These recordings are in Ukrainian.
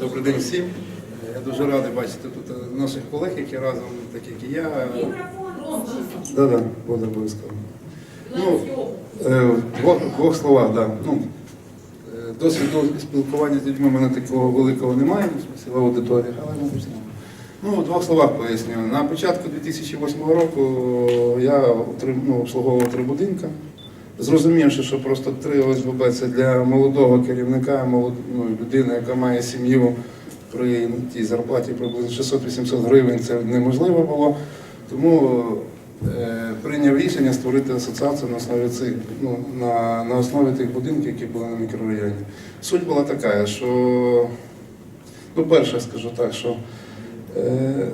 Добрий день всім. Я дуже радий бачити тут е, наших колег, які разом, так як і я. Да, да, буде обов'язково. Ну, е, в двох, двох словах, да. Ну, е, досвіду спілкування з людьми в мене такого великого немає, в аудиторії, але ми почнемо. Ну, в двох словах поясню. На початку 2008 року я отрим- ну, обслуговував три будинки. Зрозумівши, що просто три ОСББ це для молодого керівника, молод... ну, людини, яка має сім'ю при тій зарплаті приблизно 600-800 гривень, це неможливо було. Тому е, прийняв рішення створити асоціацію на основі цих ну, на, на основі тих будинків, які були на мікрорайоні. Суть була така, що ну, перше скажу так, що е,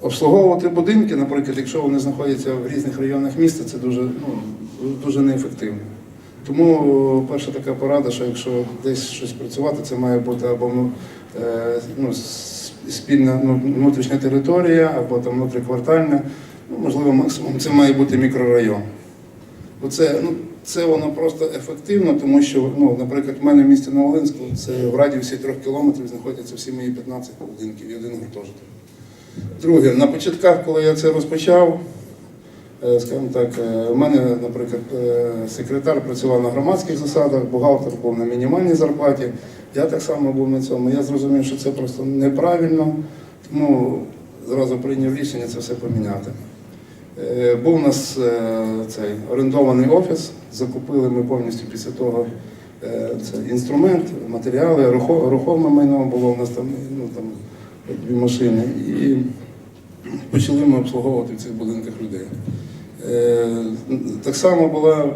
обслуговувати будинки, наприклад, якщо вони знаходяться в різних районах міста, це дуже, ну, дуже неефективно. Тому перша така порада, що якщо десь щось працювати, це має бути або е, ну, спільна ну, внутрішня територія, або там внутріквартальна, ну, можливо, максимум це має бути мікрорайон. Оце, ну, це воно просто ефективно, тому що, ну, наприклад, в мене в місті Новолинську, це в радіусі трьох кілометрів знаходяться всі мої 15 будинків і один гуртожиток. Друге, на початках, коли я це розпочав, скажімо так, е, у мене, наприклад, е, секретар працював на громадських засадах, бухгалтер був на мінімальній зарплаті. Я так само був на цьому. Я зрозумів, що це просто неправильно, тому зразу прийняв рішення це все поміняти. Е, Був у нас е, цей орендований офіс, закупили ми повністю після того е, цей інструмент, матеріали, рухоме майно було у нас там, ну, там дві машини. І почали ми обслуговувати в цих будинках людей. Е, Так само була,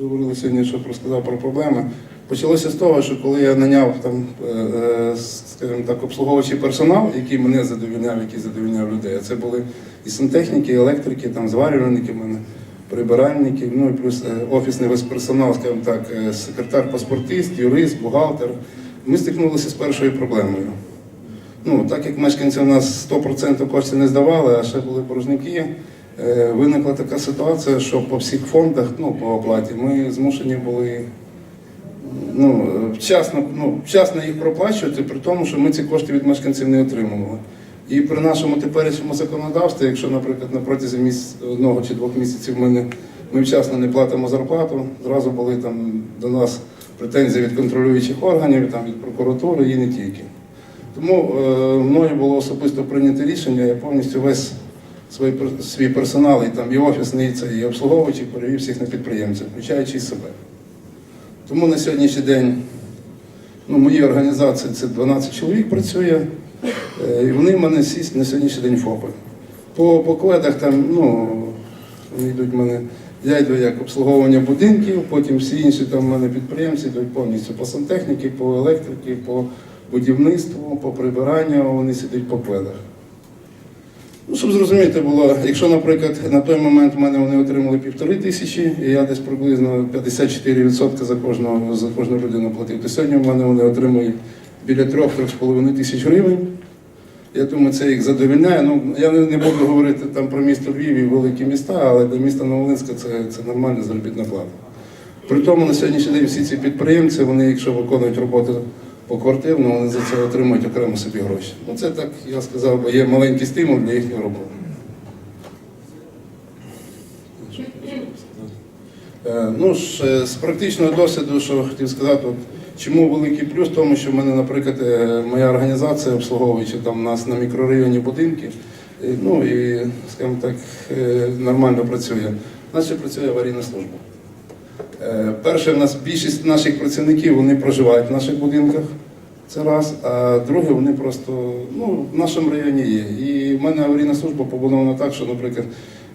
говорили сьогодні, що розказав про проблеми. Почалося з того, що коли я наняв там, е, е, скажімо так, обслуговуючий персонал, який мене задовільняв, який задовільняв людей. А це були і сантехніки, і електрики, там зварювальники в мене, прибиральники, ну і плюс офісний весь персонал, скажімо так, секретар-паспортист, юрист, бухгалтер. Ми стикнулися з першою проблемою. Ну, так як мешканці у нас 100% коштів не здавали, а ще були боржники, виникла така ситуація, що по всіх фондах, ну, по оплаті, ми змушені були ну, вчасно, ну, вчасно їх проплачувати, при тому, що ми ці кошти від мешканців не отримували. І при нашому теперішньому законодавстві, якщо, наприклад, на протязі місяць, одного чи двох місяців ми, не, ми вчасно не платимо зарплату, зразу були там до нас претензії від контролюючих органів, там, від прокуратури і не тільки. Тому е, мною було особисто прийнято рішення, я повністю весь свій, персонал, і там і офісний, і обслуговуючий, перевів всіх на підприємців, включаючи і себе. Тому на сьогоднішній день ну, моїй організації це 12 чоловік працює, е, і вони в мене всі на сьогоднішній день ФОПи. По, по кведах там, ну, вони йдуть в мене, я йду як обслуговування будинків, потім всі інші там в мене підприємці йдуть повністю по сантехніки, по електриці, по будівництву, по прибиранню, вони сидять по кведах. Ну, щоб зрозуміти було, якщо, наприклад, на той момент в мене вони отримали півтори тисячі, і я десь приблизно 54% за кожного за кожну людину платив, то сьогодні в мене вони отримують біля 3-3,5 тисяч гривень. Я думаю, це їх задовільняє. Ну, я не, буду говорити там про місто Львів і великі міста, але для міста Новолинська це, це нормальна заробітна плата. При тому на сьогоднішній день всі ці підприємці, вони, якщо виконують роботу по квартирну, вони за це отримують окремо собі гроші. Ну це так, я сказав, би, є маленький стимул для їхньої роботи. Е, Ну ж, е, з практичного досвіду, що хотів сказати, от, чому великий плюс тому, що в мене, наприклад, е, моя організація, обслуговуючи там нас на мікрорайоні будинки, ну і, скажімо так, нормально працює. Ще працює аварійна служба. Е, Перше, в нас більшість наших працівників вони проживають в наших будинках. Це раз. А друге, вони просто ну, в нашому районі є. І в мене аварійна служба побудована так, що, наприклад,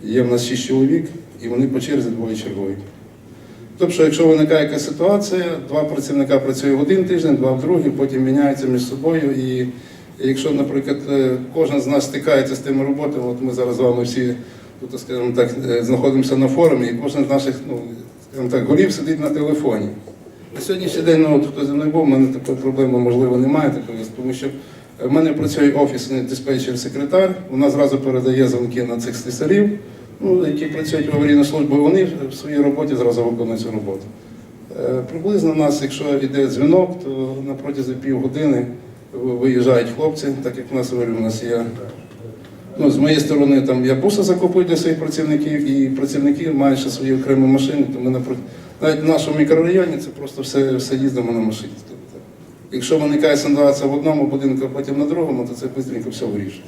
є в нас шість чоловік, і вони по черзі двоє чергують. Тобто, якщо виникає якась ситуація, два працівника працюють в один тиждень, два в другий, потім міняються між собою. І якщо, наприклад, е, кожен з нас стикається з тими роботами, от ми зараз з вами всі скажімо так, е, знаходимося на форумі, і кожен з наших, ну, так, голів сидить на телефоні. На сьогоднішній день, ну, хто зі мною був, у мене такої проблеми, можливо, немає такої, тому що в мене працює офісний диспетчер-секретар, вона зразу передає дзвонки на цих слісарів, ну, які працюють в аварійну службу, вони в своїй роботі зразу виконують цю роботу. Е, Приблизно у нас, якщо йде дзвінок, то на протязі півгодини виїжджають хлопці, так як в нас говорю, у нас є. Ну, з моєї сторони, там я буси закупую для своїх працівників, і працівники мають ще свої окремі машини, то ми навіть в нашому мікрорайоні це просто все, все їздимо на машині. Тобто, якщо виникає ситуація в одному будинку, а потім на другому, то це швидко все вирішує.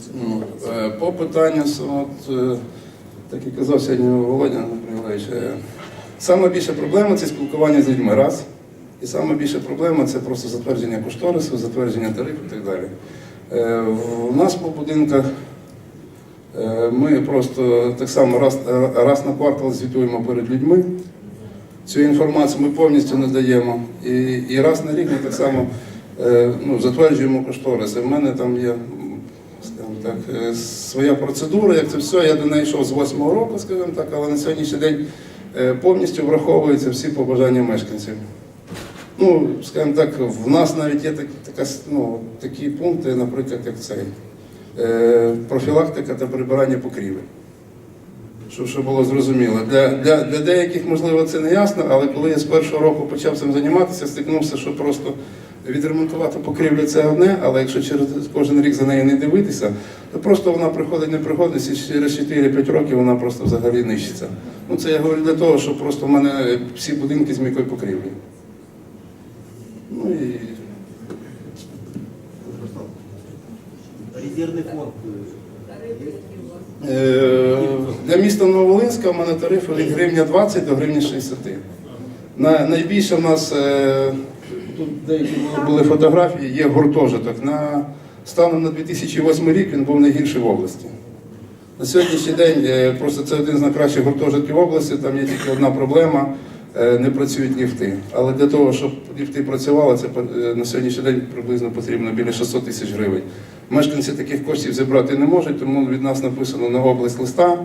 Це Ну, е, По питанню, от, е, так як казав сьогодні Володя е, саме більша проблема це спілкування з людьми, раз. І саме більша проблема це просто затвердження кошторису, затвердження тарифів і так далі. Е, У нас по будинках е, ми просто так само раз, е, раз на квартал звітуємо перед людьми. Цю інформацію ми повністю надаємо. І, і раз на рік ми так само е, ну, затверджуємо кошториси. В мене там є так, е, своя процедура, як це все. Я до неї йшов з 8-го року, скажімо так, але на сьогоднішній день е, повністю враховуються всі побажання мешканців. Ну, скажімо так, в нас навіть є так, така, ну, такі пункти, наприклад, як цей. Е, профілактика та прибирання покрівель. Щоб, щоб було зрозуміло. Для, для, для деяких, можливо, це не ясно, але коли я з першого року почав цим займатися, стикнувся, що просто відремонтувати покрівлю це одне, але якщо через кожен рік за нею не дивитися, то просто вона приходить, не приходить, і через 4-5 років вона просто взагалі нищиться. Ну це я говорю для того, що просто в мене всі будинки з м'якою покрівлею. Ну і Резервный фонд. Для міста Нововолинська в мене тарифи від гривня 20 до гривні 60. На, найбільше в нас е, тут деякі були фотографії, є гуртожиток. На, станом на 2008 рік він був найгірший в області. На сьогоднішній день е, просто це один з найкращих гуртожитків області, там є тільки одна проблема. е, Не працюють ліфти. Але для того, щоб ліфти працювали, це на сьогоднішній день приблизно потрібно біля 600 тисяч гривень. Мешканці таких коштів зібрати не можуть, тому від нас написано на область листа.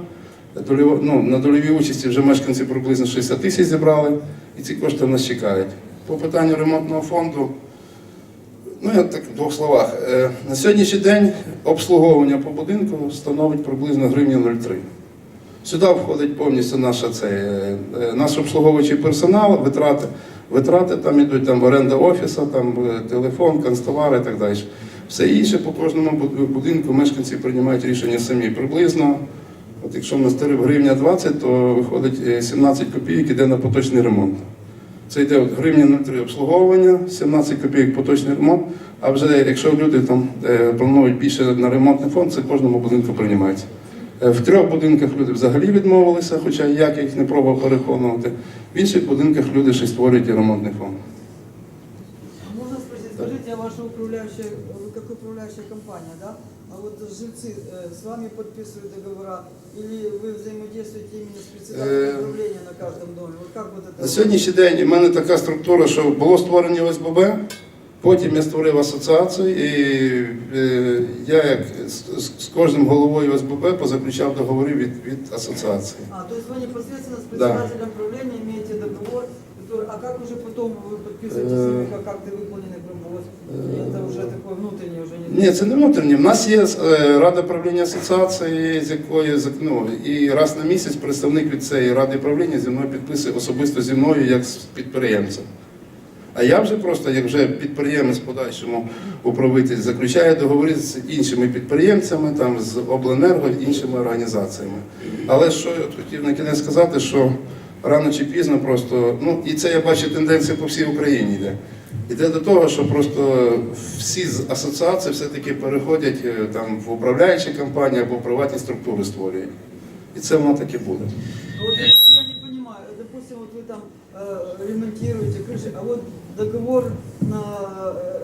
Ну, на дольовій участі вже мешканці приблизно 60 тисяч зібрали, і ці кошти нас чекають. По питанню ремонтного фонду, ну я так в двох словах. Е, На сьогоднішній день обслуговування по будинку становить приблизно гривні 0,3. Сюди входить повністю наша, це, е, е, наш обслуговуючий персонал, витрати. Витрати там йдуть там оренда офісу, там телефон, канцтовари і так далі. Все інше по кожному будинку мешканці приймають рішення самі приблизно. От якщо в нас тариф гривня 20, то виходить е, 17 копійок іде на поточний ремонт. Це йде от гривня 0,3 обслуговування, 17 копійок поточний ремонт. А вже якщо люди там е, планують більше на ремонтний фонд, це кожному будинку приймається. Е, В трьох будинках люди взагалі відмовилися, хоча як їх не пробував переконувати. В інших будинках люди ще створюють ремонтний фонд. Можно спросить, скажите, а ваша управляющая, вы как управляющая компания, да? А вот жильцы э, с вами подписывают договора или вы взаимодействуете именно с председателем Э, управления на каждом доме? Вот как вот это? На сьогоднішній день у мене така структура, що було створені ОСББ, потім я створив асоціацію, і е, я як з, з- з кожним головою ОСББ позаключав договори від, від асоціації. А, то есть вы непосредственно с Да. председателем управления имеете договор, который, а как уже потом вы подписываете с ними, как акты выполненных работ? Это уже такое внутреннее уже не Ні, це не внутрішнє. У нас є е, рада правління асоціації, з якої ну, і раз на місяць представник від цієї ради правління зі мною підписує особисто зі мною як з підприємцем. А я вже просто, як вже підприємець подальшому управитель, заключаю договори з іншими підприємцями, там, з обленерго, іншими організаціями. Але що я хотів на кінець сказати, що рано чи пізно просто, ну і це я бачу тенденція по всій Україні йде. Іде до того, що просто всі з асоціації все-таки переходять е, там в управляючі компанії або приватні структури створюють. І це воно так і буде. Але я не розумію, допустимо, от ви там ремонтируете крыши, а вот договор на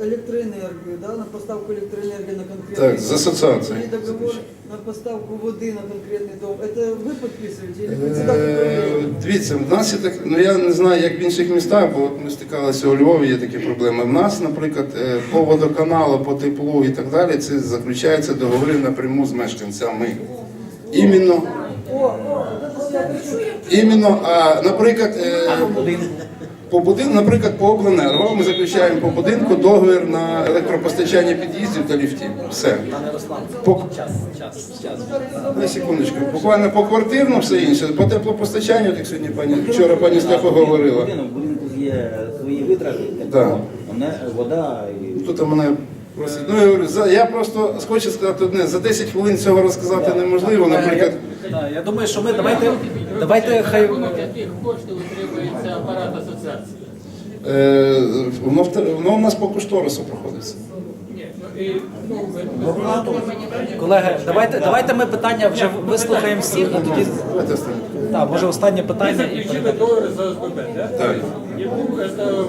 э, электроэнергию, да, на поставку электроэнергии на конкретный Так, з дом, асоціацією. или договор на поставку воды на конкретный дом, это вы подписываете или председатель Е, управления? Дивіться, в нас є так, ну я не знаю, як в інших містах, бо от ми стикалися у Львові, є такі проблеми. В нас, наприклад, е, по водоканалу, по теплу і так далі, це заключається договори напряму з мешканцями. Іменно, О, о, вот это ж я хочу. іменно, а, наприклад, е? По будинку, наприклад, по обленерго ми заключаємо по будинку договір на електропостачання під'їздів та ліфтів. Все. По, час, час, час. на секундочку. Буквально по квартирно все інше, по теплопостачанню, як сьогодні пані вчора пані Стефа говорила. Будинок, в будинку є свої витрати, Да. Вода і Тут мене просить. Ну я говорю, за я просто хочу сказати одне, за 10 хвилин цього розказати неможливо. Наприклад, Так, Я думаю, що ми давайте, давайте хай яких коштів утримується апарат асоціації? е, воно, в воно у нас по кошторису проходиться. Ну і ну колеги, давайте, давайте ми питання вже вислухаємо всіх, а тоді Давайте останнє. Так, може останнє питання і заключили договір за ОСББ, так? Так. Яку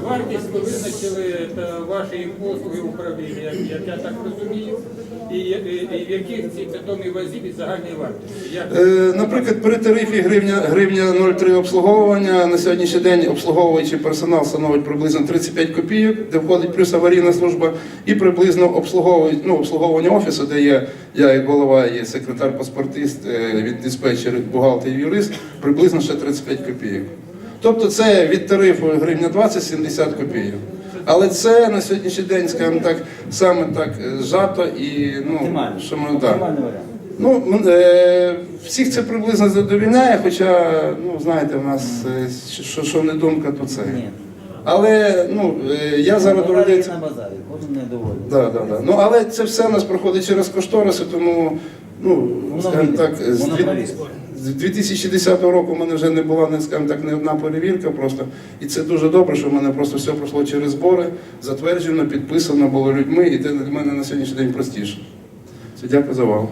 вартість ви визначили вашої послуги управління, як, я так розумію, і, і, і в яких ці питомі вазі від загальної вартості? Як Е, Наприклад, при тарифі гривня, гривня 0,3 обслуговування на сьогоднішній день обслуговуючий персонал становить приблизно 35 копійок, де входить плюс аварійна служба, і приблизно обслуговують, ну, обслуговування офісу, де є я як голова, є секретар паспортист, е, від диспетчер, бухгалтер, юрист, приблизно ще 35 копійок. Тобто це від тарифу гривня 20-70 копійок. Але це на сьогоднішній день, скажімо так, саме так е, зжато і ну, що ми так. Ну, е, всіх це приблизно задовільняє, хоча, ну, знаєте, в нас е, що, що не думка, то це. Але ну, е, я зараз доведеться. на базарі, кожен недовольний. Да, да, да. Ну, але це все у нас проходить через кошториси, тому, ну, скажімо так, з. З 2010 року в мене вже не була, не, скажімо так, не одна перевірка просто. І це дуже добре, що в мене просто все пройшло через збори, затверджено, підписано було людьми, і це для мене на сьогоднішній день простіше. Все, дякую за увагу.